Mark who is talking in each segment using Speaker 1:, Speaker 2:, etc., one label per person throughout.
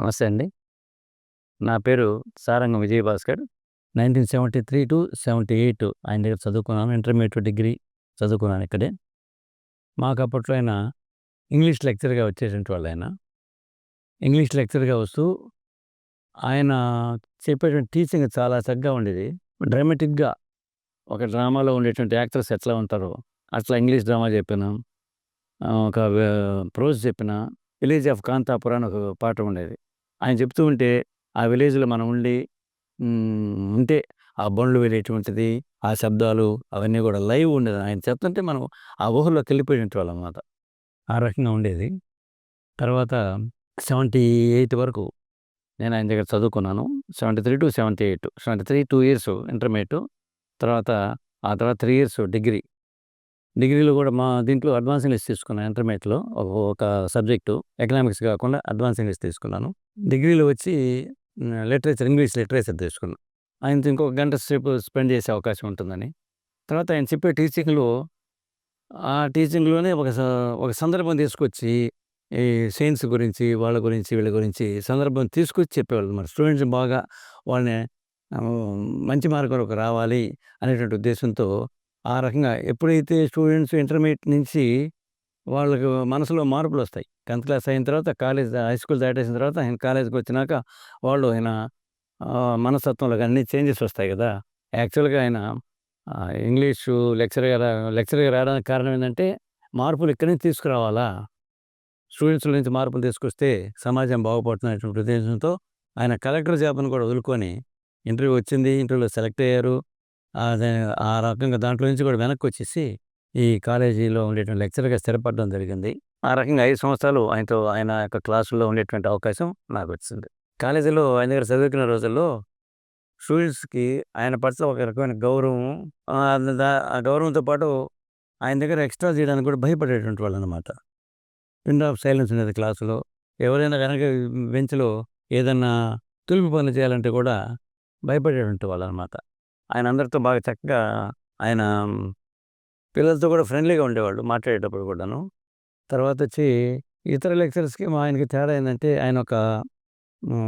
Speaker 1: నమస్తే అండి. నా పేరు సారంగం విజయభాస్కర్. 1973-78 ఆయన దగ్గర చదువుకున్నాను. ఇంటర్మీడియట్ డిగ్రీ చదువుకున్నాను ఇక్కడే. మాకు అప్పట్లో ఆయన ఇంగ్లీష్ లెక్చరర్‌గా వచ్చేటువంటి వాళ్ళాయన. ఇంగ్లీష్ లెక్చర్గా వస్తూ ఆయన చెప్పేటువంటి టీచింగ్ చాలా చక్కగా ఉండేది. డ్రామాటిక్‌గా ఒక డ్రామాలో ఉండేటువంటి యాక్టర్స్ ఎట్లా ఉంటారో అట్లా ఇంగ్లీష్ డ్రామా చెప్పిన, ఒక ప్రోజ్ చెప్పిన 'విలేజ్ ఆఫ్ కాంతాపుర' అని ఒక పాట ఉండేది. ఆయన చెప్తూ ఉంటే ఆ విలేజ్‌లో మనం ఉండి ఉంటే ఆ బండ్లు వెళ్ళేటువంటిది, ఆ శబ్దాలు అవన్నీ కూడా లైవ్ ఉండేది. ఆయన చెప్తుంటే మనం ఆ ఊహల్లోకెళ్ళిపోయేటోళ్ళం అన్నమాట. ఆ రకంగా ఉండేది. తర్వాత 78 వరకు నేను ఆయన దగ్గర చదువుకున్నాను. 73-78 73 2 ఇయర్స్ ఇంటర్మీడియట్ తర్వాత ఆ తర్వాత త్రీ ఇయర్స్ డిగ్రీ. డిగ్రీలో కూడా మా దీంట్లో అడ్వాన్స్ ఇంగ్లీష్ తీసుకున్నాను ఇంటర్మీడియట్లో ఒక ఒక సబ్జెక్టు ఎకనామిక్స్ కాకుండా అడ్వాన్స్ ఇంగ్లీష్ తీసుకున్నాను. డిగ్రీలో వచ్చి లిటరేచర్ ఇంగ్లీష్ లిటరేచర్ తీసుకున్నా. ఆయనతో ఇంకొక గంట సేపు స్పెండ్ చేసే అవకాశం ఉంటుందని. తర్వాత ఆయన చెప్పే టీచింగ్‌లో ఆ టీచింగ్‌లోనే ఒక ఒక సందర్భం తీసుకొచ్చి ఈ సైన్స్ గురించి, వాళ్ళ గురించి, వీళ్ళ గురించి సందర్భం తీసుకొచ్చి చెప్పేవాళ్ళు మరి స్టూడెంట్స్‌ని బాగా వాళ్ళని మంచి మార్గంలోకి రావాలి అనేటువంటి ఉద్దేశంతో ఆ రకంగా ఎప్పుడైతే స్టూడెంట్స్ ఇంటర్మీడియట్ నుంచి వాళ్ళకి మనసులో మార్పులు వస్తాయి టెన్త్ క్లాస్ అయిన తర్వాత కాలేజ్ హై స్కూల్ దాటేసిన తర్వాత ఆయన కాలేజ్‌కొచ్చినాక వాళ్ళు ఆయన మనస్తత్వంలో అన్ని చేంజెస్ వస్తాయి కదా! యాక్చువల్‌గా ఆయన ఇంగ్లీషు లెక్చరర్‌గా లెక్చర్గా లెక్చరర్‌గా రావడానికి కారణం ఏంటంటే మార్పులు ఇక్కడి నుంచి తీసుకురావాలా? స్టూడెంట్స్‌లో నుంచి మార్పులు తీసుకొస్తే సమాజం బాగుపడుతున్నటువంటి ఉద్దేశంతో ఆయన కలెక్టర్ జాబ్ను కూడా వదులుకొని ఇంటర్వ్యూ వచ్చింది. ఇంటర్వ్యూలో సెలెక్ట్ అయ్యారు. ఆ రకంగా దాంట్లో నుంచి కూడా వెనక్కి వచ్చేసి ఈ కాలేజీలో ఉండేటువంటి లెక్చరర్‌గా స్థిరపడడం జరిగింది. ఆ రకంగా ఐదు సంవత్సరాలు ఆయనతో ఆయన యొక్క క్లాసుల్లో ఉండేటువంటి అవకాశం నాకు వచ్చింది కాలేజీలో ఆయన దగ్గర చదువుకున్న రోజుల్లో స్టూడెంట్స్‌కి ఆయన పట్ల ఒక రకమైన గౌరవం ఆ గౌరవంతో పాటు ఆయన దగ్గర ఎక్స్ట్రా చేయడానికి కూడా భయపడేటువంటి వాళ్ళనమాట. పిన్ ఆఫ్ సైలెన్స్ ఉండేది క్లాసులో. ఎవరైనా కనుక బెంచ్‌లో ఏదన్నా తులుపు పనులు చేయాలంటే కూడా భయపడేటువంటి వాళ్ళనమాట. ఆయన అందరితో బాగా చక్కగా ఆయన పిల్లలతో కూడా ఫ్రెండ్లీగా ఉండేవాళ్ళు మాట్లాడేటప్పుడు కూడాను. తర్వాత వచ్చి ఇతర లెక్చరర్స్‌కి మా ఆయనకి తేడా ఏంటంటే ఆయన ఒక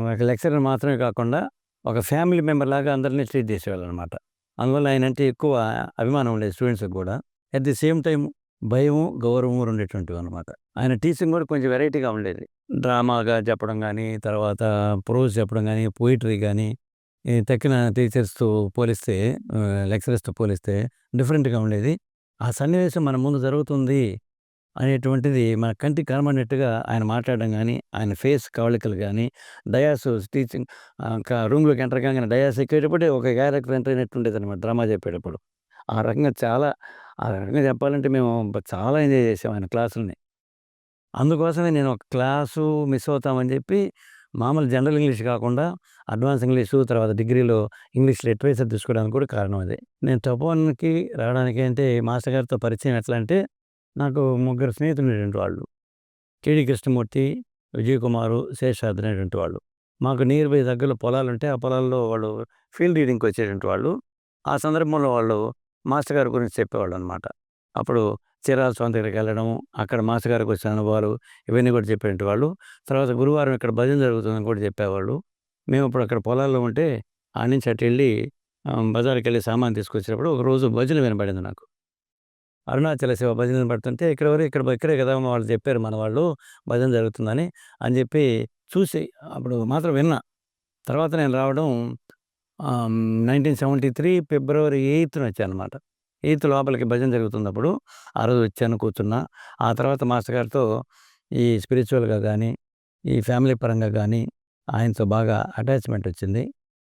Speaker 1: ఒక లెక్చరర్ మాత్రమే కాకుండా ఒక ఫ్యామిలీ మెంబర్ లాగా అందరిని ట్రీట్ చేసేవాళ్ళనమాట. అందువల్ల ఆయన అంటే ఎక్కువ అభిమానం ఉండేది స్టూడెంట్స్‌కి కూడా. అట్ ది సేమ్ టైం భయము, గౌరవము రెండిటువంటివన్నమాట. ఆయన టీచింగ్ కూడా కొంచెం వెరైటీగా ఉండేది. డ్రామాగా చెప్పడం కానీ తర్వాత ప్రోజ్ చెప్పడం కానీ పోయిటరీ కానీ ఈ తక్కిన టీచర్స్‌తో పోలిస్తే లెక్చరర్స్‌తో పోలిస్తే డిఫరెంట్‌గా ఉండేది. ఆ సన్నివేశం మన ముందు జరుగుతుంది అనేటువంటిది మన కంటికి కనబడినట్టుగా ఆయన మాట్లాడడం కానీ ఆయన ఫేస్ కవళికలు కానీ డయాస్ టీచింగ్ ఆహ్, రూమ్‌లోకి ఎంటర్ కాగానే డయాస్ ఎక్కేటప్పుడే ఒక క్యారెక్టర్ ఎంటర్ అయినట్టుండేది అనమాట డ్రామా చెప్పేటప్పుడు. ఆ రకంగా చాలా ఆ రకంగా చెప్పాలంటే మేము చాలా ఎంజాయ్ చేసాం ఆయన క్లాసుల్ని. అందుకోసమే నేను ఒక క్లాసు మిస్ అవుతామని చెప్పి మామూలు జనరల్ ఇంగ్లీష్ కాకుండా అడ్వాన్స్ ఇంగ్లీషు తర్వాత డిగ్రీలో ఇంగ్లీష్ లిటరేచర్ తీసుకోవడానికి కూడా కారణం అది నేను తపోవన్కి రావడానికి అంటే మాస్టర్ గారితో పరిచయం ఎట్లా అంటే నాకు ముగ్గురు స్నేహితులు ఉండేటువంటి వాళ్ళు. టీడీ కృష్ణమూర్తి, విజయకుమారు, శేషాద్రి అనేటువంటి వాళ్ళు. మాకు నియర్ బై దగ్గరలో పొలాలుంటే ఆ పొలాల్లో వాళ్ళు ఫీల్డ్ రీడింగ్‌కి వచ్చేటువంటి వాళ్ళు. ఆ సందర్భంలో వాళ్ళు మాస్టర్ గారి గురించి చెప్పేవాళ్ళనమాట. అప్పుడు చీరాల స్వామి దగ్గరికి వెళ్ళడం, అక్కడ మాస్టర్ గారికి వచ్చిన అనుభవాలు ఇవన్నీ కూడా చెప్పేటువంటి వాళ్ళు. తర్వాత గురువారం ఇక్కడ భజన జరుగుతుందని కూడా చెప్పేవాళ్ళు. మేము ఇప్పుడు అక్కడ పొలాల్లో ఉంటే ఆడ నుంచి అటు వెళ్ళి బజార్కి వెళ్ళి సామాను తీసుకొచ్చినప్పుడు ఒకరోజు భజన వినబడింది నాకు. అరుణాచల శివ భజన వినబడుతుంటే ఇక్కడ ఎవరు ఇక్కడ ఇక్కడే కదా వాళ్ళు చెప్పారు మన వాళ్ళు భజన జరుగుతుందని అని చెప్పి చూసి అప్పుడు మాత్రం విన్నా. తర్వాత నేను రావడం నైన్టీన్ సెవెంటీ త్రీ ఫిబ్రవరి ఎయిత్న వచ్చాను అనమాట ఈత లోపలికి భజన జరుగుతున్నప్పుడు ఆ రోజు వచ్చాను కూర్చున్నా. ఆ తర్వాత మాస్టర్ గారితో ఈ స్పిరిచువల్గా కానీ ఈ ఫ్యామిలీ పరంగా కానీ ఆయనతో బాగా అటాచ్‌మెంట్ వచ్చింది.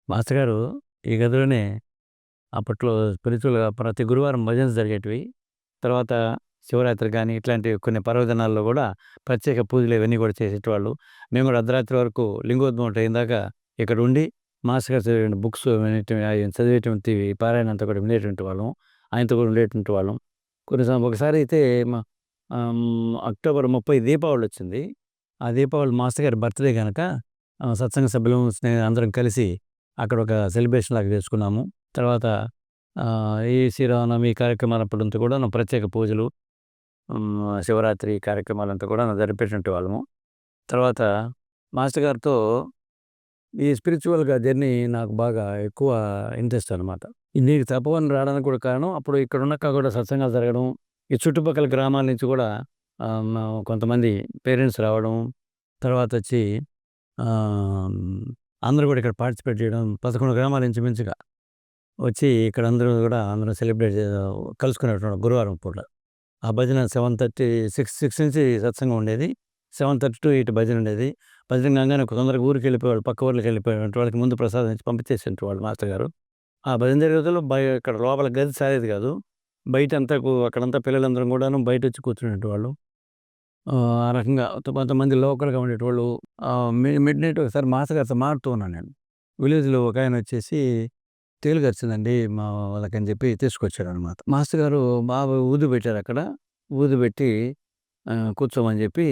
Speaker 1: మాస్టర్ గారు ఈ గదిలోనే అప్పట్లో స్పిరిచువల్గా ప్రతి గురువారం భజన జరిగేటివి. తర్వాత శివరాత్రి కానీ ఇట్లాంటి కొన్ని పర్వదినాల్లో కూడా ప్రత్యేక పూజలు ఇవన్నీ కూడా చేసేటవాళ్ళు మేము కూడా అర్ధరాత్రి వరకు లింగోద్భవం అయిందాక ఇక్కడ ఉండి మాస్టర్ గారు చదివిన బుక్స్ ఆయన చదివేటువంటి పారాయణ అంతా కూడా వినేటువంటి వాళ్ళం. ఆయనతో కూడా ఉండేటువంటి వాళ్ళం. కొన్ని ఒకసారి అయితే మా అక్టోబర్ 30 దీపావళి వచ్చింది. ఆ దీపావళి మాస్టర్ గారి బర్త్‌డే కనుక సత్సంగ సభ్యులం స్నే అందరం కలిసి అక్కడ ఒక సెలబ్రేషన్ లాగా చేసుకున్నాము. తర్వాత ఈ శ్రీరామనవమి కార్యక్రమాలప్పుడంతా కూడా ప్రత్యేక పూజలు శివరాత్రి కార్యక్రమాలంతా కూడా జరిపేటువంటి వాళ్ళము. తర్వాత మాస్టర్ గారితో ఈ స్పిరిచువల్‌గా జర్నీ నాకు బాగా ఎక్కువ ఇంట్రెస్ట్ అనమాట. నీకు తపోవన్ రావడానికి కూడా కారణం అప్పుడు ఇక్కడ ఉన్నక్క కూడా సత్సంగాలు జరగడం, ఈ చుట్టుపక్కల గ్రామాల నుంచి కూడా కొంతమంది పేరెంట్స్ రావడం, తర్వాత వచ్చి అందరూ కూడా ఇక్కడ పార్టిసిపేట్ చేయడం 11 గ్రామాల నుంచి మించుగా వచ్చి ఇక్కడ అందరూ కూడా అందరం సెలబ్రేట్ కలుసుకునేటువంటి గురువారం పూట. ఆ భజన 7:30 6, 6 నుంచి సత్సంగం ఉండేది. 7:30 టు ఎయిట్ భజన ఉండేది. భజన కాంగానే తొందరగా ఊరికెళ్ళిపోయేవాళ్ళు. పక్క ఊర్లకెళ్ళిపోయేటువంటి వాళ్ళకి ముందు ప్రసాదం ఇచ్చి పంపించేసేవాళ్ళు మాస్టర్ గారు. ఆ భజన జరిగే బయ ఇక్కడ లోపల గది సారేది కాదు. బయట అంతా అక్కడంతా పిల్లలందరం కూడాను బయటొచ్చి కూర్చునేటి వాళ్ళు ఆ రకంగా కొంతమంది లోకల్‌గా ఉండేటోళ్ళు. మిడ్ నైట్ మిడ్‌నైట్ ఒకసారి మాస్టర్ గారితో మారుతూ ఉన్నాను నేను. విలేజ్‌లో ఒకాయన వచ్చేసి తేలు కరిచిందండి మా వాళ్ళకని చెప్పి తీసుకొచ్చాడనమాట. మాస్టర్ గారు బాగా ఊది పెట్టారక్కడ. ఊది పెట్టి కూర్చోమని చెప్పి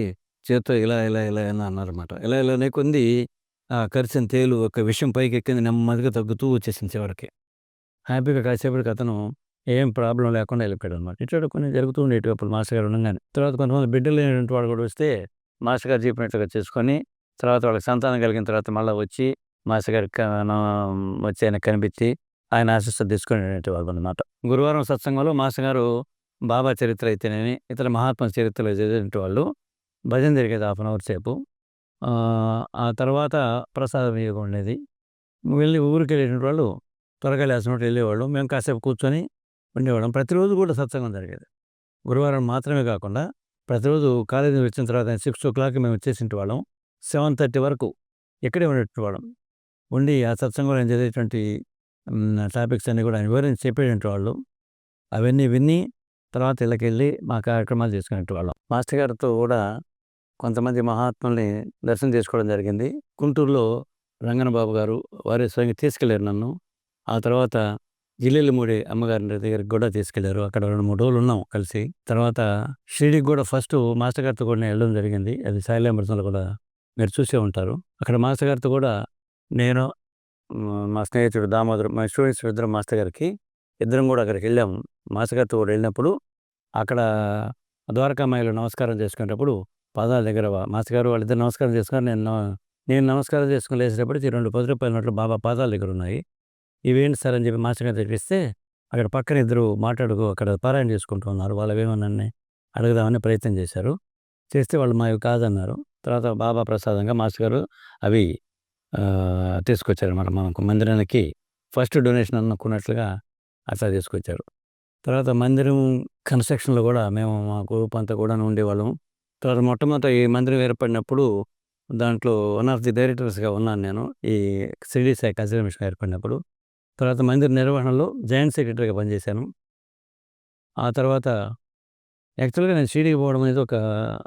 Speaker 1: చేత్తో ఇలా, ఇలా, ఇలా అని అన్నారన్నమాట. ఇలా, ఇలానే కొంది ఆ కరిచిన తేలు ఒక విషం పైకెక్కింది నెమ్మదిగా తగ్గుతూ వచ్చేసింది చివరికి. హ్యాపీగా కాసేపటికి అతను ఏం ప్రాబ్లం లేకుండా వెళ్ళిపోయాడనమాట. ఇట్లా కొన్ని జరుగుతూ ఉండేటివి అప్పుడు మాస్టర్ గారు ఉండగానే తర్వాత కొంతమంది బిడ్డలు లేనటువంటి వాడు కూడా వస్తే మాస్టర్ గారు చెప్పినట్టుగా చేసుకొని, తర్వాత వాళ్ళకి సంతానం కలిగిన తర్వాత మళ్ళీ వచ్చి మాస్టర్ గారికి వచ్చి ఆయన కనిపించి ఆయన వాళ్ళు అన్నమాట గురువారం సత్సంగంలో మాస్టర్ గారు బాబా చరిత్ర అయితేనేమి, ఇతర మహాత్మ చరిత్రలు వాళ్ళు భజన జరిగేది హాఫ్ అన్ అవర్ సేపు. ఆ తర్వాత ప్రసాదం వినియోగం ఉండేది. వెళ్ళి ఊరికెళ్ళేటువంటి వాళ్ళు త్వరగా లేచినట్టు వెళ్ళేవాళ్ళం మేము కాసేపు కూర్చొని ఉండేవాళ్ళం. ప్రతిరోజు కూడా సత్సంగం జరిగేది. గురువారం మాత్రమే కాకుండా ప్రతిరోజు కాలేజీ వచ్చిన తర్వాత 6:00కి మేము వచ్చేసింటి వాళ్ళం. 7:30 వరకు ఇక్కడే ఉండేటువంటి వాళ్ళం. ఉండి ఆ సత్సంగంలో నేను చదివేటువంటి టాపిక్స్ అన్నీ కూడా ఆయన వివరించి చెప్పేటువంటి వాళ్ళు. అవన్నీ విని తర్వాత ఇళ్ళకెళ్ళి మా కార్యక్రమాలు చేసుకునేటివాళ్ళం. మాస్టర్ గారితో కూడా కొంతమంది మహాత్ముల్ని దర్శనం చేసుకోవడం జరిగింది. గుంటూరులో రంగన్నబాబు గారు వారి స్వయంగా తీసుకెళ్ళారు నన్ను. ఆ తర్వాత జిల్లెళ్ళమూడి అమ్మగారి దగ్గరికి కూడా తీసుకెళ్ళారు. అక్కడ 2, 3 రోజులు ఉన్నాం కలిసి. తర్వాత షిరిడికి కూడా ఫస్ట్ మాస్టర్ గారితో కూడా నేను వెళ్ళడం జరిగింది. అది శైలామృతంలో కూడా మీరు చూసే ఉంటారు. అక్కడ మాస్టర్ గారితో కూడా నేను మా స్నేహితుడు దామోదర్ మా స్టూడెంట్స్ ఇద్దరం మాస్టర్ గారికి ఇద్దరం కూడా అక్కడికి వెళ్ళాము. మాస్టర్ గారితో కూడా వెళ్ళినప్పుడు అక్కడ ద్వారకామాయిలో నమస్కారం చేసుకునేటప్పుడు పాదాల దగ్గర మాస్టర్ గారు వాళ్ళిద్దరు నమస్కారం చేసుకుని నేను నేను నమస్కారం చేసుకుని లేచేటప్పటికి రెండు పది రూపాయలు నోట్లు బాబా పాదాల దగ్గర ఉన్నాయి. ఇవేంటి సార్ అని చెప్పి మాస్టర్ గారు తెప్పిస్తే అక్కడ పక్కన ఇద్దరు మాట్లాడుకో అక్కడ పారాయణ చేసుకుంటూ ఉన్నారు. వాళ్ళు ఏమన్నా అడుగుదామని ప్రయత్నం చేశారు. చేస్తే వాళ్ళు మా కాదన్నారు. తర్వాత బాబా ప్రసాదంగా మాస్టర్ గారు అవి తీసుకొచ్చారు తీసుకొచ్చారన్నమాట మనకు మందిరానికి ఫస్ట్ డొనేషన్ అనుకున్నట్లుగా అట్లా తీసుకొచ్చారు. తర్వాత మందిరం కన్‌స్ట్రక్షన్‌లో కూడా మేము మా గ్రూప్ అంతా కూడా ఉండేవాళ్ళం. తర్వాత మొట్టమొదట ఈ మందిరం ఏర్పడినప్పుడు దాంట్లో వన్ ఆఫ్ ది డైరెక్టర్స్‌గా ఉన్నాను నేను. ఈ షిరిడీ సాయి కన్సర్వేషన్ ఏర్పడినప్పుడు. తర్వాత మందిర నిర్వహణలో జాయింట్ సెక్రటరీగా పనిచేశాను. ఆ తర్వాత యాక్చువల్‌గా నేను షిరిడీకి పోవడం అనేది ఒక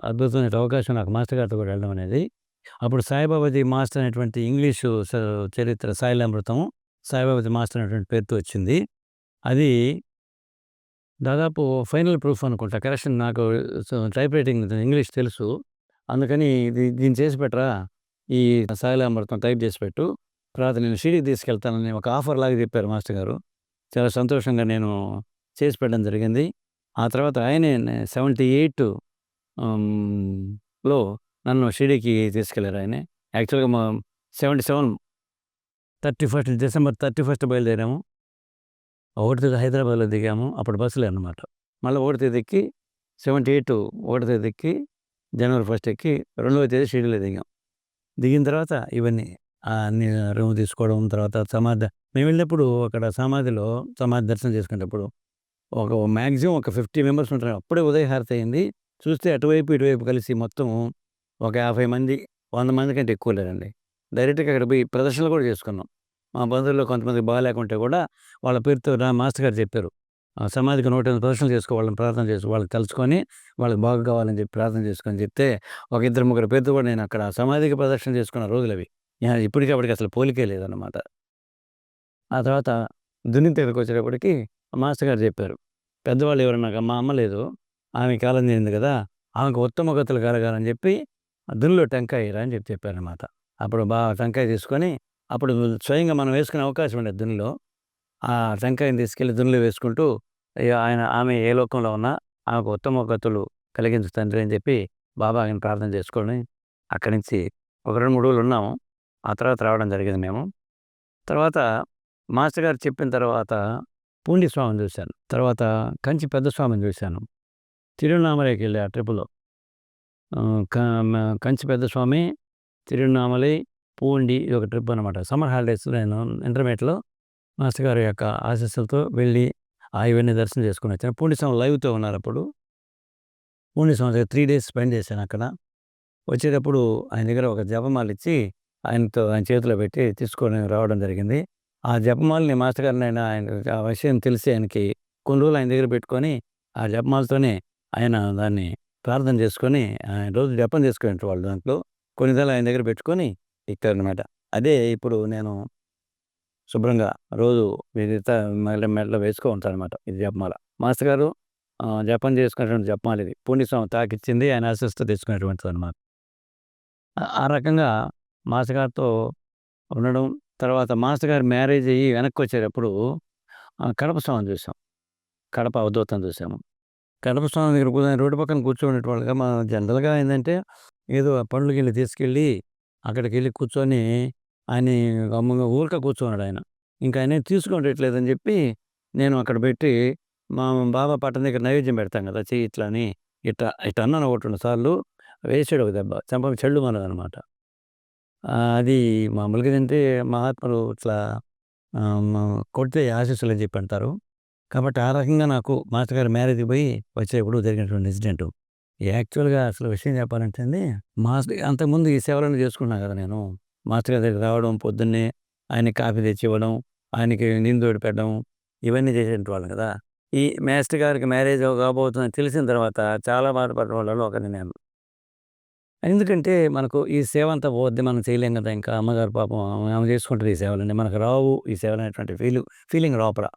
Speaker 1: అద్భుతమైన అవకాశం నాకు మాస్టర్ గారితో కూడా వెళ్ళడం అనేది. అప్పుడు సాయిబాబాజీ మాస్టర్ అనేటువంటి ఇంగ్లీషు స చరిత్ర సాయిలామృతం సాయిబాబాజీ మాస్టర్ అనేటువంటి పేరుతో వచ్చింది. అది దాదాపు ఫైనల్ ప్రూఫ్ అనుకుంటా. కరెక్షన్ నాకు సో టైప్ రైటింగ్ ఇంగ్లీష్ తెలుసు. అందుకని ఇది దీన్ని చేసి పెట్టరా ఈ సాయిలామృతం టైప్ చేసి పెట్టు. తర్వాత నేను షిరిడీకి తీసుకెళ్తానని ఒక ఆఫర్ లాగా చెప్పారు మాస్టర్ గారు. చాలా సంతోషంగా నేను చేసి పెట్టడం జరిగింది. ఆ తర్వాత ఆయనే సెవెంటీ ఎయిట్లో నన్ను షిరిడీకి తీసుకెళ్ళారు ఆయనే. యాక్చువల్‌గా మా 77 31 డిసెంబర్ 31 బయలుదేరాము. ఒకటో హైదరాబాద్‌లో దిగాము. అప్పుడు బస్సులే అన్నమాట. మళ్ళీ ఒకటో తేదీ ఎక్కి 78 ఒకటో తేదీ ఎక్కి జనవరి ఫస్ట్ ఎక్కి రెండవ తేదీ షిరిడీలో దిగాం. దిగిన తర్వాత ఇవన్నీ రూమ్ తీసుకోవడం తర్వాత సమాధి మేము వెళ్ళినప్పుడు అక్కడ సమాధిలో సమాధి దర్శనం చేసుకునేటప్పుడు ఒక మ్యాక్సిమం ఒక 50 మెంబర్స్ ఉంటారు. అప్పుడే ఉదయహారతి అయింది. చూస్తే అటువైపు ఇటువైపు కలిసి మొత్తం ఒక 50 మంది వంద మంది కంటే ఎక్కువ లేరండి. డైరెక్ట్‌గా అక్కడ పోయి ప్రదర్శనలు కూడా చేసుకున్నాం. మా బంధువుల్లో కొంతమంది బాగాలేకుంటే కూడా వాళ్ళ పేరుతో నా మాస్టర్ గారు చెప్పారు. ఆ సమాధికి 108 ప్రదర్శనలు చేసుకోవాలని ప్రార్థన చేసి వాళ్ళకి తలుచుకొని వాళ్ళకి బాగు కావాలని చెప్పి ప్రార్థన చేసుకొని చెప్తే ఒక ఇద్దరు ముగ్గురు పేరుతో కూడా నేను అక్కడ సమాధికి ప్రదర్శన చేసుకున్న రోజులవి. అవి ఇప్పటికప్పటికి అసలు పోలికే లేదన్నమాట. ఆ తర్వాత దున్ని దగ్గరికి వచ్చేటప్పటికి మాస్టర్ గారు చెప్పారు. పెద్దవాళ్ళు ఎవరన్నా మా అమ్మ లేదు. ఆమె కాలం జరిగింది కదా! ఆమెకు ఉత్తమ గతులు కలగాలని చెప్పి దున్నిలో టెంకాయ ఎయ్యరా అని చెప్పి చెప్పారనమాట అప్పుడు బాగా టెంకాయ తీసుకొని అప్పుడు స్వయంగా మనం వేసుకునే అవకాశం ఉండేది దున్నిలో. ఆ టెంకాయని తీసుకెళ్ళి దున్నులు వేసుకుంటూ ఆయన ఆమె ఏ లోకంలో ఉన్నా ఆమెకు ఉత్తమ గతులు కలిగించు తండ్రి అని చెప్పి బాబా ఆయన ప్రార్థన చేసుకొని అక్కడి నుంచి ఒక 2, 3 రోజులు ఉన్నాము. ఆ తర్వాత రావడం జరిగింది మేము. తర్వాత మాస్టర్ గారు చెప్పిన తర్వాత పూండి స్వామిని చూశాను. తర్వాత కంచి పెద్ద స్వామిని చూశాను. తిరువన్నామలైకి వెళ్ళి ఆ ట్రిప్‌లో. క కంచి పెద్ద స్వామి, తిరువన్నామలై, పూండి ఇదొక ట్రిప్ అనమాట. సమ్మర్ హాలిడేస్ నేను ఇంటర్మీడియట్లో మాస్టర్ గారి యొక్క ఆశీస్సులతో వెళ్ళి ఆ ఇవన్నీ దర్శనం చేసుకుని వచ్చాను. పూండి స్వామి లైవ్‌తో ఉన్నారు అప్పుడు పూండి స్వామి దగ్గర 3 డేస్ స్పెండ్ చేశాను అక్కడ. వచ్చేటప్పుడు ఆయన దగ్గర ఒక జపమాల ఇచ్చి ఆయనతో ఆయన చేతిలో పెట్టి తీసుకొని రావడం జరిగింది. ఆ జపమాలని మాస్టర్ గారు నేను ఆయన ఆ విషయం తెలిసి ఆయనకి కొన్ని రోజులు ఆయన దగ్గర పెట్టుకొని ఆ జపమాలతోనే ఆయన దాన్ని ప్రార్థన చేసుకొని ఆయన రోజు జపం చేసుకునేవాళ్ళు దాంట్లో. కొన్ని రోజులు ఆయన దగ్గర పెట్టుకొని అనమాట అదే ఇప్పుడు నేను శుభ్రంగా రోజు మిగతా మెడ మెడలో వేసుకో ఉంటానన్నమాట ఇది జపమాల. మాస్టర్ గారు జపం చేసుకునేటువంటి జపమాల ఇది. పుణ్యస్వామి తాకిచ్చింది ఆయన ఆశిస్తూ తెచ్చుకునేటువంటిది అనమాట ఆ రకంగా మాస్టర్ గారితో ఉండడం, తర్వాత మాస్టర్ గారి మ్యారేజ్ అయ్యి వెనక్కి వచ్చేటప్పుడు కడప స్వామిని చూసాం. కడప అవధూతం చూసాము. కడప స్వామి దగ్గర కూర్చొని రోడ్డు పక్కన కూర్చోనేటోళ్ళుగా మా జనరల్‌గా ఏంటంటే ఏదో పండ్లు వెళ్ళి తీసుకెళ్ళి అక్కడికి వెళ్ళి కూర్చొని ఆయన గమ్ముగా ఊరికే కూర్చున్నాడు ఆయన. ఇంకా ఆయన తీసుకునేటట్లేదని చెప్పి నేను అక్కడ పెట్టి మా బాబా పట్టణ దగ్గర నైవేద్యం పెడతాం కదా! చెయ్యి ఇట్లా అని ఇట్లా ఇట్లా అన్నాను ఒకటి, రెండు సార్లు వేసాడు ఒక దెబ్బ. చెంప చెల్లుమన్నదనమాట. ఆహ్, అది మామూలుగా తింటే మహాత్ములు ఇట్లా ఆహ్, మ కొడితే ఆశీస్సులు అని చెప్పి అంటారు. కాబట్టి ఆ రకంగా నాకు మాస్టర్ గారు మ్యారేజ్‌కి పోయి వచ్చేప్పుడు జరిగినటువంటి ఇన్సిడెంటు. యాక్చువల్‌గా అసలు విషయం చెప్పాలంటే అండి మాస్టర్ అంతకుముందు ఈ సేవలన్నీ చేసుకున్నాను కదా నేను. మాస్టర్ గారి దగ్గరికి రావడం, పొద్దున్నే ఆయనకి కాఫీ తెచ్చివ్వడం, ఆయనకి నీళ్ళు తోడి పెట్టడం ఇవన్నీ చేసేటువంటి వాళ్ళం కదా! ఈ మాస్టర్ గారికి మ్యారేజ్ కాబోతుందని తెలిసిన తర్వాత చాలా బాధపడిన వాళ్ళలో ఒకడిని నేను. ఎందుకంటే మనకు ఈ సేవ అంతా పోద్ది మనం చేయలేం కదా! ఇంకా అమ్మగారు పాపం ఆమె చేసుకుంటారు ఈ సేవలన్నీ. మనకు రావు ఈ సేవలు అనేటువంటి ఫీలింగ్ ఫీలింగ్ రాపరా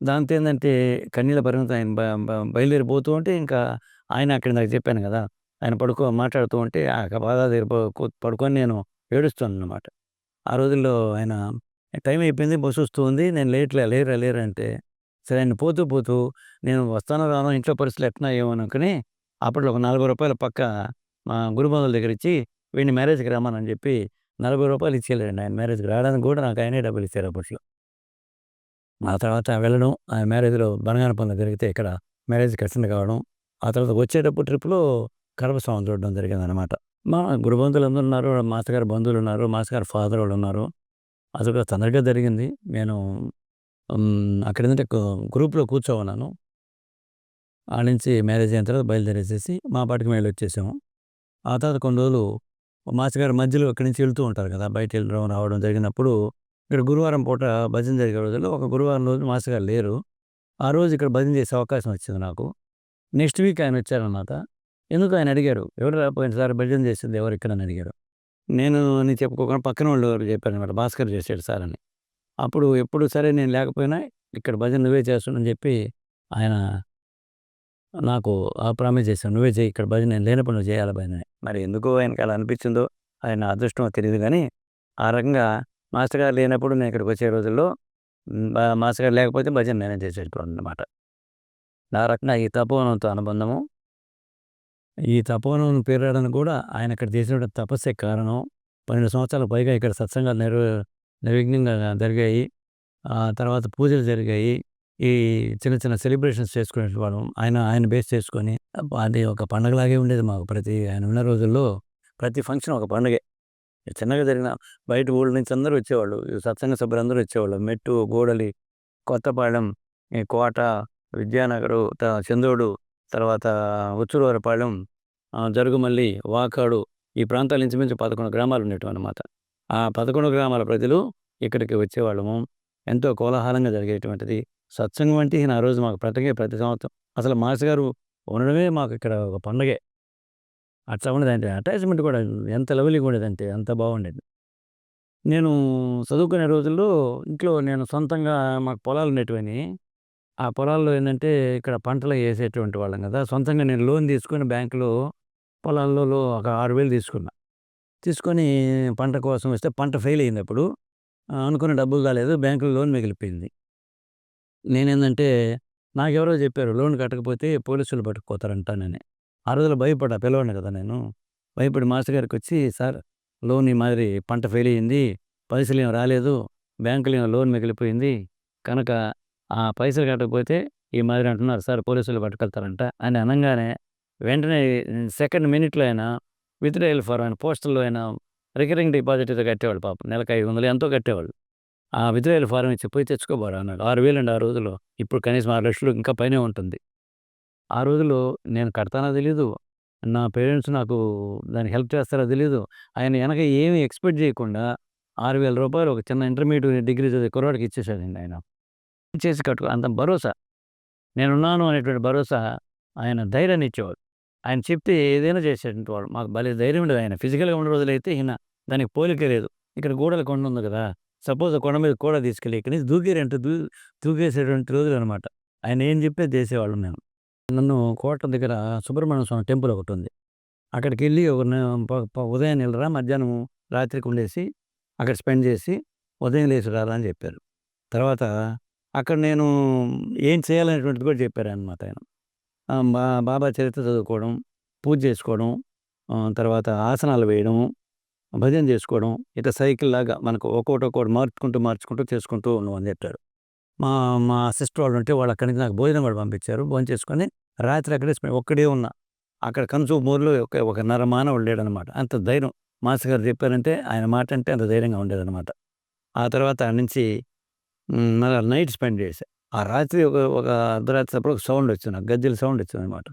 Speaker 1: దాంతో ఏంటంటే కన్నీళ్ళ పరిమితం ఆయన బ బ బయలుదేరిపోతూ ఉంటే ఇంకా ఆయన అక్కడ నాకు చెప్పాను కదా! ఆయన పడుకో మాట్లాడుతూ ఉంటే ఆ పాదాల పడుకొని నేను ఏడుస్తున్నానన్నమాట. ఆ రోజుల్లో ఆయన టైం అయిపోయింది బస్సు వస్తూ ఉంది. నేను లేట్లే లేరా లేరా అంటే సరే ఆయన పోతూ పోతూ నేను వస్తానో రానో ఇంట్లో పరిస్థితులు ఎట్లా ఏమో అనుకుని అప్పట్లో ఒక నలభై రూపాయల పక్క మా గురుబంధువుల దగ్గర ఇచ్చి వీడిని మ్యారేజ్‌కి రమ్మనని చెప్పి నలభై రూపాయలు ఇచ్చేయలేండి ఆయన మ్యారేజ్‌కి రావడానికి కూడా నాకు ఆయనే డబ్బులు ఇచ్చారు అప్పట్లో. ఆ తర్వాత వెళ్ళడం ఆయన మ్యారేజ్‌లో బనగానపల్లిలో జరిగితే ఇక్కడ మ్యారేజ్ అటెండ్ కావడం. ఆ తర్వాత వచ్చేటప్పుడు ట్రిప్‌లో కడప స్వామి చూడడం జరిగిందనమాట. మా గురుబంధువులందరూ ఉన్నారు. మాస్టర్ బంధువులు ఉన్నారు. మాస్టర్ గారు ఫాదర్ వాళ్ళు ఉన్నారు. అది కూడా తొందరగా జరిగింది. నేను అక్కడ ఏంటంటే కు గ్రూప్‌లో కూర్చోనున్నాను. ఆడ నుంచి మ్యారేజ్ అయిన తర్వాత బయలుదేరేసేసి మా పాటికి మేము వచ్చేసాము. ఆ తర్వాత కొన్ని రోజులు మాస్టర్ మధ్యలో ఇక్కడి నుంచి వెళ్తూ ఉంటారు కదా! బయట వెళ్ళడం రావడం జరిగినప్పుడు ఇక్కడ గురువారం పూట భజన జరిగే రోజుల్లో ఒక గురువారం రోజు మాస్టర్ గారు లేరు. ఆ రోజు ఇక్కడ భజన చేసే అవకాశం వచ్చింది నాకు. నెక్స్ట్ వీక్ ఆయన వచ్చారన్నమాట ఎందుకు ఆయన అడిగారు. ఎవరు పోయినసారి భజన చేసింది ఎవరు ఇక్కడ" అని అడిగారు. నేను అని చెప్పుకోకుండా పక్కన వాళ్ళు చెప్పారు భాస్కర్ చేశాడు సార్ అని. అప్పుడు ఎప్పుడు సరే నేను లేకపోయినా ఇక్కడ భజన నువ్వే చేస్తున్నావు అని చెప్పి ఆయన నాకు ఆ ప్రామిస్ చేశాను "నువ్వే చేయి ఇక్కడ భజన నేను లేనప్పుడు నువ్వు చేయాలి భజన" మరి ఎందుకో ఆయనకి అలా అనిపించిందో ఆయన అదృష్టం తెలియదు కానీ ఆ రకంగా మాస్టర్ గారు లేనప్పుడు నేను ఇక్కడికి వచ్చే రోజుల్లో మాస్టర్ గారు లేకపోతే భజన నేనే అనమాట ఆ రకంగా ఈ తపోవనంతో అనుబంధము. ఈ తపోవనం పేరడానికి కూడా ఆయన ఇక్కడ చేసిన తపస్సే కారణం. 12 సంవత్సరాల పైగా ఇక్కడ సత్సంగాలు నిర్వ నిర్విఘ్నంగా జరిగాయి. ఆ తర్వాత పూజలు జరిగాయి. ఈ చిన్న చిన్న సెలబ్రేషన్స్ చేసుకునేవాళ్ళం. ఆయన ఆయన బేస్ చేసుకొని అది ఒక పండగలాగే ఉండేది మాకు. ప్రతి ఆయన ఉన్న రోజుల్లో ప్రతి ఫంక్షన్ ఒక పండగే. చిన్నగా జరిగిన బయట ఊళ్ళ నుంచి అందరూ వచ్చేవాళ్ళు. సత్సంగ సభ్యులు అందరూ వచ్చేవాళ్ళు. మెట్టు, గోడలి కొత్తపాళెం ఈ కోట, విద్యానగరు, త చందోడు, తర్వాత ఉచ్చురవరపాళెం జరుగుమల్లి, వాకాడు ఈ ప్రాంతాల ఇంచుమించు 11 గ్రామాలు ఉండేటివన్నమాట. ఆ 11 గ్రామాల ప్రజలు ఇక్కడికి వచ్చేవాళ్ళము. ఎంతో కోలాహలంగా జరిగేటువంటిది. సత్సంగం అంటే ఈయన ఆ రోజు మాకు ప్రతిగే ప్రతి సంవత్సరం అసలు మాస్ గారు ఉండడమే మాకు ఇక్కడ ఒక పండగే. అట్లా ఉండేదంటే అటాచ్‌మెంట్ కూడా ఎంత లవ్లీగా ఉండేదంటే అంత బాగుండేది. నేను చదువుకునే రోజుల్లో ఇంట్లో నేను సొంతంగా మాకు పొలాలు ఉండేటివని. ఆ పొలాల్లో ఏంటంటే ఇక్కడ పంటలు వేసేటువంటి వాళ్ళం కదా! సొంతంగా నేను లోన్ తీసుకుని బ్యాంకులో పొలాల్లో ఒక ఆరు వేలు తీసుకున్నా. తీసుకొని పంట కోసం వస్తే పంట ఫెయిల్ అయినప్పుడు అనుకున్న డబ్బులు కాలేదు బ్యాంకులో లోన్ మిగిలిపోయింది. నేనేందంటే నాకెవరో చెప్పారు లోన్ కట్టకపోతే పోలీసులు పట్టుకుపోతారంటానని. ఆ రోజులు భయపడ్డా పిల్లోడిని కదా నేను. భయపడి మాస్టర్ గారికొచ్చి "సార్ లోన్ ఈ మాదిరి పంట ఫెయిల్ అయింది పైసలు ఏం రాలేదు బ్యాంకులో ఏమో లోన్ మిగిలిపోయింది కనుక ఆ పైసలు కట్టకపోతే ఈ మాదిరి అంటున్నారు సార్ పోలీసులు పట్టుకెళ్తారంట అని అనగానే వెంటనే సెకండ్ మినిట్లో అయినా విత్డ్రాయల్ ఫారం అయినా పోస్టల్లో అయినా రికరింగ్ డిపాజిట్ ఏదో కట్టేవాళ్ళు పాపం నెలకు ఐదు వందలు ఎంతో కట్టేవాళ్ళు ఆ విధవేల ఫారం ఇచ్చి పోయి తెచ్చుకోబోరా అన్నాడు. ఆరు వేలు అండి ఆ రోజుల్లో. ఇప్పుడు కనీసం ఆరు లక్షలు ఇంకా పైనే ఉంటుంది. ఆ రోజుల్లో నేను కడతానో తెలీదు. నా పేరెంట్స్ నాకు దానికి హెల్ప్ చేస్తారో తెలీదు. ఆయన వెనక ఏమి ఎక్స్పెక్ట్ చేయకుండా ఆరు వేల రూపాయలు ఒక చిన్న ఇంటర్మీడియట్ డిగ్రీ చదివే కుర్రాడికి ఇచ్చేసాడండి ఆయన. చేసి కట్టుకో అంత భరోసా. నేనున్నాను అనేటువంటి భరోసా ఆయన ధైర్యాన్ని ఇచ్చేవాడు. ఆయన చెప్తే ఏదైనా చేసేటువంటి వాడు. మాకు భలే ధైర్యం ఉండదు ఆయన. ఫిజికల్గా ఉన్న రోజులైతే ఈయన దానికి పోలిక లేదు. ఇక్కడ గోడలు కొండ ఉంది కదా. సపోజ్ కొండ మీద కూడా తీసుకెళ్ళి ఇక్కడి నుంచి దూకేరంటే దూ దూకేసేటువంటి రోజులు అనమాట ఆయన ఏం చెప్పే చేసేవాళ్ళం నేను. నన్ను కోట దగ్గర సుబ్రహ్మణ్య స్వామి టెంపుల్ ఒకటి ఉంది. అక్కడికి వెళ్ళి ఒక ప- ఉదయం వెళ్ళరా మధ్యాహ్నం రాత్రికి ఉండేసి అక్కడ స్పెండ్ చేసి ఉదయం లేచి రారా అని చెప్పారు. తర్వాత అక్కడ నేను ఏం చేయాలనేటువంటిది కూడా చెప్పారు అనమాట ఆయన బా బాబా చరిత్ర చదువుకోవడం పూజ చేసుకోవడం తర్వాత ఆసనాలు వేయడం భజన చేసుకోవడం ఇట్లా సైకిల్ లాగా మనకు ఒక్కొక్కటి ఒక్కొక్కటి మార్చుకుంటూ మార్చుకుంటూ చేసుకుంటూ ఉన్నాం అని చెప్పారు మా మా సిస్టర్ వాళ్ళు ఉంటే వాళ్ళు అక్కడి నుంచి నాకు భోజనం కూడా పంపించారు. భోజనం చేసుకొని రాత్రి అక్కడే ఒక్కడే ఉన్నా. అక్కడ కంచు మూరులో ఒక ఒక నర మానవుడు లేడనమాట. అంత ధైర్యం. మాస్టర్ గారు చెప్పారంటే ఆయన మాట అంటే అంత ధైర్యంగా ఉండేదన్నమాట ఆ తర్వాత ఆ నుంచి మ్, నైట్ స్పెండ్ చేశా. ఆ రాత్రి ఒక ఒక అర్ధరాత్రి అప్పుడు ఒక సౌండ్ వచ్చింది. నాకు గజ్జల సౌండ్ వచ్చింది అనమాట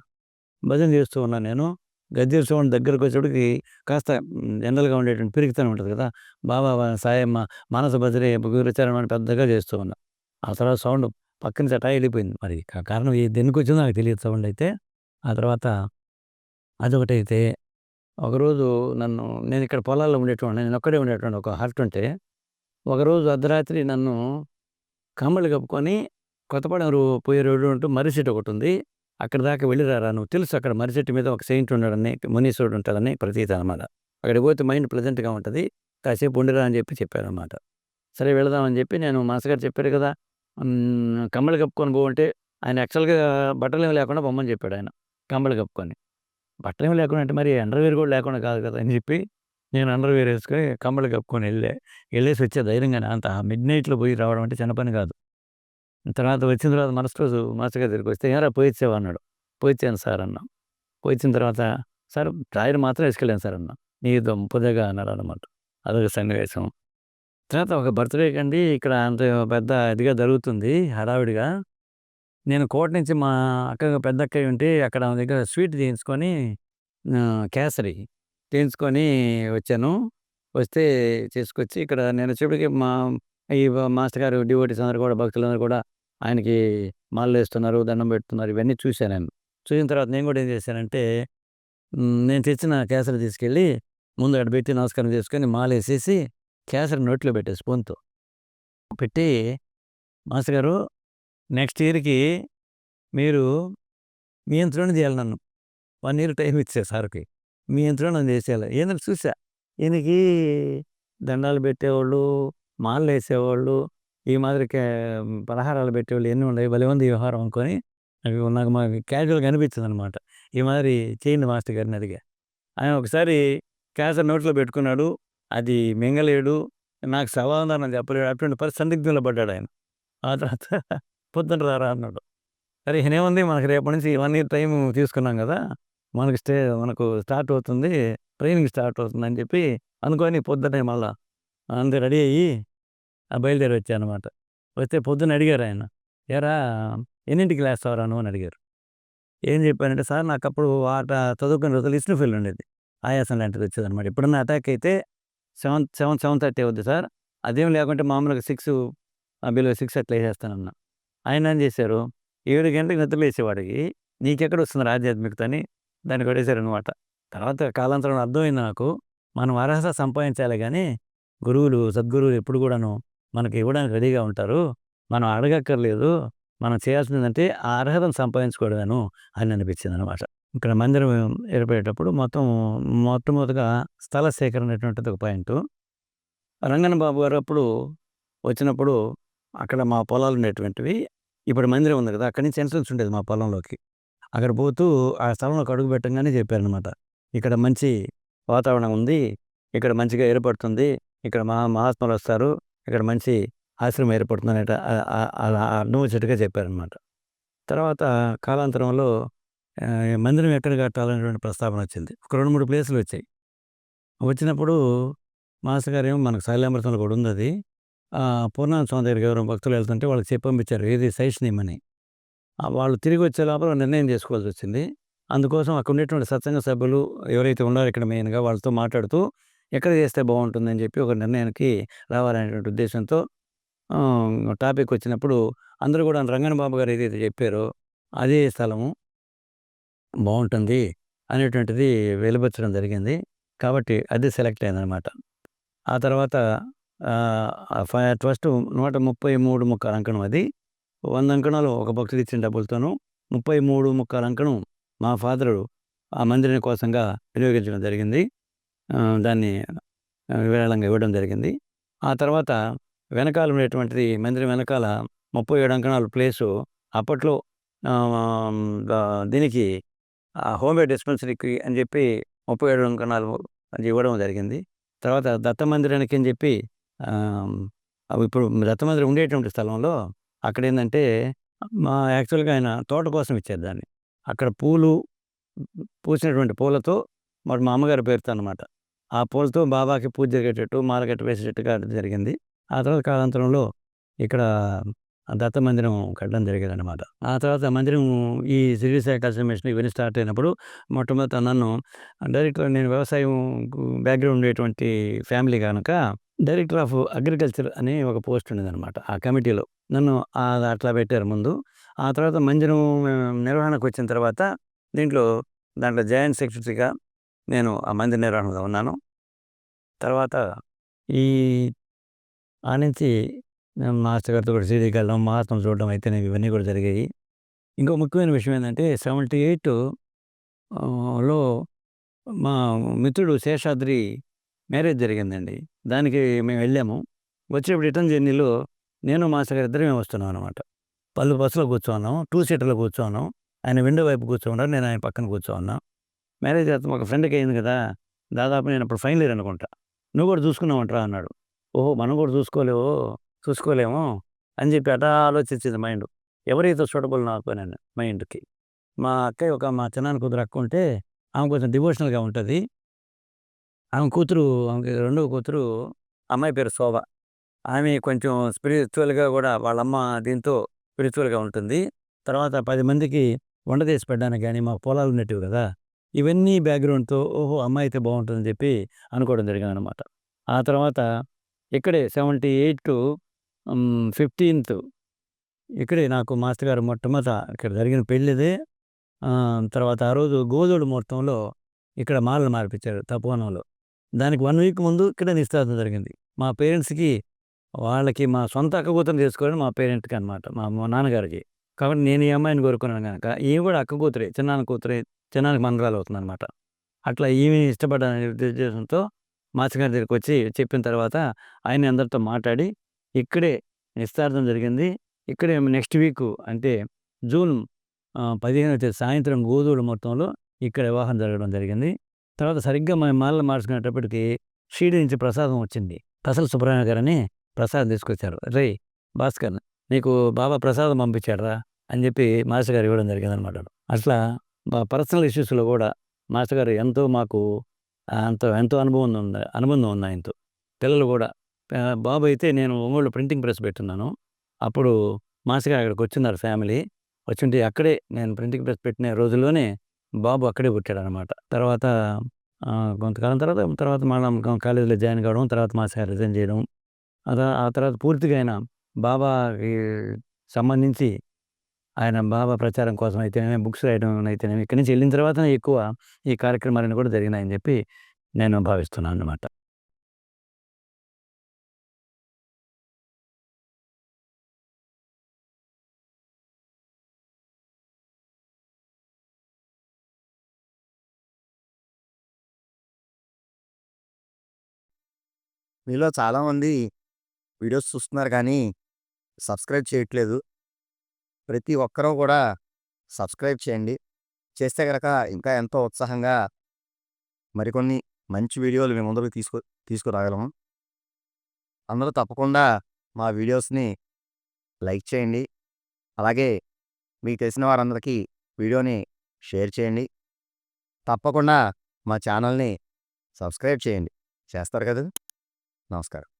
Speaker 1: భజన చేస్తూ ఉన్నా నేను. గద్దె సౌండ్ దగ్గరకు వచ్చేటికి కాస్త జనరల్గా ఉండేటువంటి పిరికితనం ఉంటుంది కదా. బాబా సాయమ్మ మానస భద్రే గురుచరణ అని పెద్దగా చేస్తూ ఉన్నా. ఆ తర్వాత సౌండ్ పక్కన చటా వెళ్ళిపోయింది మరి. కారణం ఏ దేనికి వచ్చిందో నాకు తెలియదు సౌండ్ అయితే. ఆ తర్వాత అదొకటైతే ఒకరోజు నన్ను నేను ఇక్కడ పొలాల్లో ఉండేటువంటి నేను ఒక్కడే ఉండేటువంటి ఒక హర్ట్ ఉంటే ఒకరోజు అర్ధరాత్రి నన్ను కమ్మలు కప్పుకొని కొత్తపాడెం పోయే రోడ్డు ఉంటూ మర్రి ఒకటి ఉంది. అక్కడ దాకా వెళ్ళిరారా నువ్వు? తెలుసు అక్కడ మర్రి మీద ఒక సెయింట్ ఉన్నాడని మునీశ్వరుడు ఉంటాడని ప్రతీత అనమాట. అక్కడికి పోతే మైండ్ ప్లెజెంట్గా ఉంటుంది. కాసేపు ఉండిరా అని చెప్పి చెప్పారనమాట. సరే వెళదామని చెప్పి నేను మాస్గారు చెప్పారు కదా కమ్మలు కప్పుకొని పోవంటే ఆయన యాక్చువల్గా బట్టలు ఏమి లేకుండా బొమ్మని చెప్పాడు ఆయన కమ్మలు కప్పుకొని. బట్టలు ఏమి లేకుండా అంటే మరి అండర్వేర్ కూడా లేకుండా కాదు కదా అని చెప్పి నేను అండర్వేర్ వేసుకొని కమ్మలు కప్పుకొని వెళ్ళే. వెళ్ళేసి వచ్చే ధైర్యంగానే. అంత మిడ్ నైట్లో పోయి రావడం అంటే చిన్న పని కాదు. తర్వాత వచ్చిన తర్వాత మరుసటి రోజు మాస్టర్ గారి దగ్గరికి వస్తే ఏరా పోయిచ్చావు అన్నాడు. పోయిచ్చాను సార్ అన్నా. పోయిచ్చిన తర్వాత సార్ టైర్ మాత్రం వేసుకెళ్ళాను సార్ అన్న. నీ దొంపదగా అన్నాడు అనమాట అదొక సన్నివేశం. తర్వాత ఒక బర్త్డే కండి ఇక్కడ అంత పెద్ద ఇదిగా జరుగుతుంది హడావిడిగా. నేను కోట నుంచి మా అక్క పెద్ద అక్క ఉంటే అక్కడ దగ్గర స్వీట్ చేయించుకొని కేసరి చేయించుకొని వచ్చాను. వస్తే చేసుకొచ్చి ఇక్కడ నేను వచ్చేప్పటికి మా ఈ మాస్టర్ గారు డివోటీస్ అందరూ కూడా భక్తులందరూ కూడా ఆయనకి మాలలు వేస్తున్నారు దండం పెడుతున్నారు ఇవన్నీ చూశాను నేను. చూసిన తర్వాత నేను కూడా ఏం చేశానంటే నేను తెచ్చిన కేసరి తీసుకెళ్ళి ముందు అక్కడ పెట్టి నమస్కారం చేసుకొని మాల వేసేసి కేసరి నోట్లో పెట్టే స్పూన్తో పెట్టి మాస్టర్ గారు నెక్స్ట్ ఇయర్కి మీరు మీ ఇంట్లోనే చేయాలి నన్ను. వన్ ఇయర్ టైం ఇచ్చే సార్కి. మీ ఇంట్లో నన్ను చేసేయాలి ఏంటంటే చూసా ఈయనకి దండాలు పెట్టేవాళ్ళు మాలలు వేసేవాళ్ళు ఈ మాదిరి కే- పలహారాలు పెట్టేవాళ్ళు ఎన్ని ఉన్నాయి. భలే ఉంది వ్యవహారం అనుకొని నాకు నాకు మాకు క్యాజువల్గా అనిపించింది అనమాట ఈ మాదిరి చేయండి మాస్టర్ గారిని అడిగా. ఆయన ఒకసారి క్యాన్సర్ నోట్లో పెట్టుకున్నాడు. అది మింగలేడు. నాకు సమాధానం చెప్పలేడు. అటువంటి పరిస్థితి సందిగ్ధంలో పడ్డాడు ఆయన. ఆ తర్వాత పొద్దున రారా అన్నాడు. సరే ఏముంది మనకి రేపటి నుంచి వన్ ఇయర్ టైం తీసుకున్నాం కదా. మనకి స్టే మనకు స్టార్ట్ అవుతుంది. ట్రైనింగ్ స్టార్ట్ అవుతుంది అని చెప్పి అనుకొని పొద్దున్నే మళ్ళా అందరూ రెడీ అయ్యి బయలుదేరి వచ్చాను అనమాట వస్తే పొద్దున్న అడిగారు ఆయన ఎరా ఎన్నింటికి లేస్తావరాను అని అడిగారు. ఏం చెప్పానంటే సార్ నాకు అప్పుడు ఆట చదువుకునే రోజులు ఇష్టం ఫీల్ ఉండేది. ఆయాసం లాంటిది వచ్చేది అనమాట ఎప్పుడన్నా అటాక్ అయితే సెవెన్ సెవెన్ సెవెన్ థర్టీ అవుద్ది సార్. అదేం లేకుంటే మామూలుగా సిక్స్ బిలో సిక్స్ అట్లా వేసేస్తానన్నా. ఆయన ఏం చేశారు ఏడు గంటలకు నిద్రలేసేవాడికి నీకెక్కడ వస్తుంది ఆధ్యాత్మికత అని దాన్ని కొట్టేశారు అనమాట తర్వాత కాలాంతరం అర్థమైంది నాకు మనం అర్హత సంపాదించాలి కానీ గురువులు సద్గురువులు ఎప్పుడు కూడాను మనకి ఇవ్వడానికి రెడీగా ఉంటారు. మనం అడగక్కర్లేదు. మనం చేయాల్సింది ఏంటంటే ఆ అర్హతను సంపాదించుకోవడమేను అని అనిపించింది అనమాట ఇక్కడ మందిరం ఏర్పడేటప్పుడు మొత్తం మొట్టమొదటిగా స్థల సేకరణ అనేటువంటిది ఒక పాయింట్. రంగన్న బాబు గారు అప్పుడు వచ్చినప్పుడు అక్కడ మా పొలాలు ఉండేటువంటివి. ఇప్పుడు మందిరం ఉంది కదా అక్కడి నుంచి ఎంట్రన్స్ ఉండేది మా పొలంలోకి. అక్కడ పోతూ ఆ స్థలంలోకి అడుగు పెట్టంగానే చెప్పారనమాట. ఇక్కడ మంచి వాతావరణం ఉంది. ఇక్కడ మంచిగా ఏర్పడుతుంది. ఇక్కడ మహా మహాత్ములు వస్తారు. ఇక్కడ మంచి ఆశ్రమం ఏర్పడుతుంది అనేట ఆ- అలా అర్థమొచ్చేట్టుగా చెప్పారనమాట. తర్వాత కాలాంతరంలో మందిరం ఎక్కడ కట్టాలనేటువంటి ప్రస్తావన వచ్చింది. ఒక రెండు మూడు ప్లేసులు వచ్చాయి. వచ్చినప్పుడు మాస్టర్ ఏమో మనకు శైలామృతంలో కూడా ఉంది అది. పూర్ణాన స్వామి దగ్గరికి ఎవరు భక్తులు వెళ్తుంటే వాళ్ళకి చెప్పి పంపించారు ఏది సైష్ణీయమని వాళ్ళు తిరిగి వచ్చే లోపల నిర్ణయం చేసుకోవాల్సి వచ్చింది. అందుకోసం అక్కడ ఉండేటువంటి సత్సంగ సభ్యులు ఎవరైతే ఉన్నారో ఇక్కడ మెయిన్గా వాళ్ళతో మాట్లాడుతూ ఎక్కడ చేస్తే బాగుంటుందని చెప్పి ఒక నిర్ణయానికి రావాలనేటువంటి ఉద్దేశంతో టాపిక్ వచ్చినప్పుడు అందరూ కూడా రంగన్ బాబు గారు ఏదైతే చెప్పారో అదే స్థలము బాగుంటుంది అనేటువంటిది వెలువచ్చడం జరిగింది. కాబట్టి అది సెలెక్ట్ అయిందనమాట ఆ తర్వాత ఫస్ట్ నూట ముప్పై మూడు ముక్కల అంకణం అది. వంద అంకణాలు ఒక భక్తుడు ఇచ్చిన డబ్బులతోనూ ముప్పై మూడు ముక్కల అంకణం మా ఫాదరు ఆ మందిరం కోసంగా వినియోగించడం జరిగింది. దాన్ని విరాళంగా ఇవ్వడం జరిగింది. ఆ తర్వాత వెనకాల ఉండేటువంటిది మందిరం వెనకాల ముప్పై ఏడు అంకణాలు ప్లేసు. అప్పట్లో దీనికి హోమ్ డిస్పెన్సరీకి అని చెప్పి ముప్పై ఏడు అంకణాలు ఇవ్వడం జరిగింది. తర్వాత దత్త మందిరానికి అని చెప్పి అవి ఇప్పుడు దత్త మందిరం ఉండేటువంటి స్థలంలో అక్కడ ఏంటంటే మా యాక్చువల్గా ఆయన తోట కోసం ఇచ్చారు దాన్ని. అక్కడ పూలు పూసినటువంటి పూలతో మరి మా అమ్మగారి పేరుతో అనమాట ఆ పూలతో బాబాకి పూజ జరిగేటట్టు మాలగట్ట వేసేటట్టుగా జరిగింది. ఆ తర్వాత కాలాంతరంలో ఇక్కడ దత్త మందిరం కట్టడం జరిగిందనమాట అనమాట ఆ తర్వాత మందిరం ఈ సిరి సైకాలజీ మిషన్ ఇవన్నీ స్టార్ట్ అయినప్పుడు మొట్టమొదట నన్ను డైరెక్టర్ నేను వ్యవసాయం బ్యాక్గ్రౌండ్ ఉండేటువంటి ఫ్యామిలీ కనుక డైరెక్టర్ ఆఫ్ అగ్రికల్చర్ అనే ఒక పోస్ట్ ఉండేదన్నమాట ఆ కమిటీలో. నన్ను అట్లా పెట్టారు ముందు. ఆ తర్వాత మందిరం నిర్వహణకు వచ్చిన తర్వాత దీంట్లో దాంట్లో జాయింట్ సెక్రటరీగా నేను ఆ మందిర నిర్వహణలో ఉన్నాను. తర్వాత ఈ ఆ నుంచి మేము మాస్టర్ గారితో కూడా సీడీకి వెళ్ళడం మహాత్మ చూడడం అయితే ఇవన్నీ కూడా జరిగాయి. ఇంకో ముఖ్యమైన విషయం ఏంటంటే సెవెంటీ ఎయిట్లో మా మిత్రుడు శేషాద్రి మ్యారేజ్ జరిగిందండి. దానికి మేము వెళ్ళాము. వచ్చేప్పుడు రిటర్న్ జర్నీలో నేను మాస్టర్ గారు మేము వస్తున్నాం అనమాట పళ్ళు బస్సులో కూర్చోన్నాం టూ సీటర్లో కూర్చోన్నాం. ఆయన విండో వైపు కూర్చోన్నారు నేను ఆయన పక్కన కూర్చోన్నా. మ్యారేజ్ అతను ఒక ఫ్రెండ్కి అయింది కదా దాదాపు నేను అప్పుడు ఫైనల్ ఇయర్ అనుకుంటా. నువ్వు కూడా చూసుకున్నావంటరా అన్నాడు. ఓహో మనం కూడా చూసుకోలేవు చూసుకోలేము అని చెప్పి అటా ఆలోచించింది మైండ్. ఎవరైతే సూటబుల్ నాకు నేను మైండ్కి. మా అక్కయ్య ఒక మా చిన్నాన్న కూతురు అక్క ఉంటే ఆమె కొంచెం డివోషనల్గా ఉంటుంది. ఆమె కూతురు ఆమెకి రెండవ కూతురు అమ్మాయి పేరు శోభ. ఆమె కొంచెం స్పిరిచువల్గా కూడా వాళ్ళ అమ్మ దీంతో స్పిరిచువల్గా ఉంటుంది. తర్వాత పది మందికి వంట చేసి పెట్టడానికి కానీ మా పొలాలు ఉన్నట్టు కదా. ఇవన్నీ బ్యాక్గ్రౌండ్తో ఓహో! అమ్మాయి అయితే బాగుంటుందని చెప్పి అనుకోవడం జరిగింది అనమాట ఆ తర్వాత ఇక్కడే సెవెంటీ ఎయిట్ ఫిఫ్టీన్త్ ఇక్కడే నాకు మాస్టర్ గారు మొట్టమొదట ఇక్కడ జరిగిన పెళ్ళిదే. తర్వాత ఆ రోజు గోధుడు ముహూర్తంలో ఇక్కడ మాలలు మార్పించారు తపోవనంలో. దానికి వన్ వీక్ ముందు ఇక్కడ నిశ్చితార్థం జరిగింది. మా పేరెంట్స్కి వాళ్ళకి మా సొంత అక్క కూతురు చేసుకోవడం మా పేరెంట్కి అనమాట మా మా నాన్నగారికి. కాబట్టి నేను ఈ అమ్మాయిని కోరుకున్నాను కనుక ఈమె కూడా అక్క కూతురే చిన్నాన్న కూతురే. తినడానికి మందరాలు అవుతుంది అనమాట అట్లా ఈమె ఇష్టపడ్డాని ఉద్దేశంతో మాస్గారి గారి దగ్గరికి వచ్చి చెప్పిన తర్వాత ఆయన అందరితో మాట్లాడి ఇక్కడే నిస్తార్థం జరిగింది. ఇక్కడే నెక్స్ట్ వీక్ అంటే జూన్ పదిహేను తేదీ సాయంత్రం గోధువుల మొత్తంలో ఇక్కడ వివాహం జరగడం జరిగింది. తర్వాత సరిగ్గా మేము మాలలు మార్చుకునేటప్పటికి షీడి నుంచి ప్రసాదం వచ్చింది. పసల సుబ్రహ్మణ్య గారని ప్రసాదం తీసుకొచ్చారు. రే భాస్కర్ నీకు బాబా ప్రసాదం పంపించాడరా అని చెప్పి మాస్టర్ గారు ఇవ్వడం జరిగింది అనమాట అట్లా పర్సనల్ ఇష్యూస్లో కూడా మాస్టర్ గారు ఎంతో మాకు అంత ఎంతో అనుభవం ఉంది అనుబంధం ఉంది ఆయనతో. పిల్లలు కూడా బాబు అయితే నేను ఒంగోలు ప్రింటింగ్ ప్రెస్ పెట్టున్నాను. అప్పుడు మాస్టర్ గారు అక్కడికి వచ్చిన్నారు ఫ్యామిలీ. వచ్చింటే అక్కడే నేను ప్రింటింగ్ ప్రెస్ పెట్టిన రోజుల్లోనే బాబు అక్కడే పుట్టాడు అనమాట తర్వాత కొంతకాలం తర్వాత తర్వాత మనం కాలేజీలో జాయిన్ కావడం తర్వాత మాస్టర్ గారు రిజైన్ చేయడం. ఆ తర్వాత పూర్తిగా ఆయన బాబాకి సంబంధించి ఆయన బాబా ప్రచారం కోసం అయితేనేమి బుక్స్ రాయడం అయితేనేమి ఇక్కడి నుంచి వెళ్ళిన తర్వాత ఎక్కువ ఈ కార్యక్రమాలను కూడా జరిగినాయని చెప్పి నేను భావిస్తున్నాను అన్నమాట.
Speaker 2: మీలో చాలామంది వీడియోస్ చూస్తున్నారు కానీ సబ్స్క్రైబ్ చేయట్లేదు. ప్రతి ఒక్కరూ కూడా సబ్స్క్రైబ్ చేయండి. చేస్తే కనుక ఇంకా ఎంతో ఉత్సాహంగా మరికొన్ని మంచి వీడియోలు మేము ముందుకు తీసుకు తీసుకురాగలము. అందరూ తప్పకుండా మా వీడియోస్ని లైక్ చేయండి. అలాగే మీకు తెలిసిన వారందరికీ వీడియోని షేర్ చేయండి. తప్పకుండా మా ఛానల్ని సబ్స్క్రైబ్ చేయండి. చేస్తారు కదా! నమస్కారం.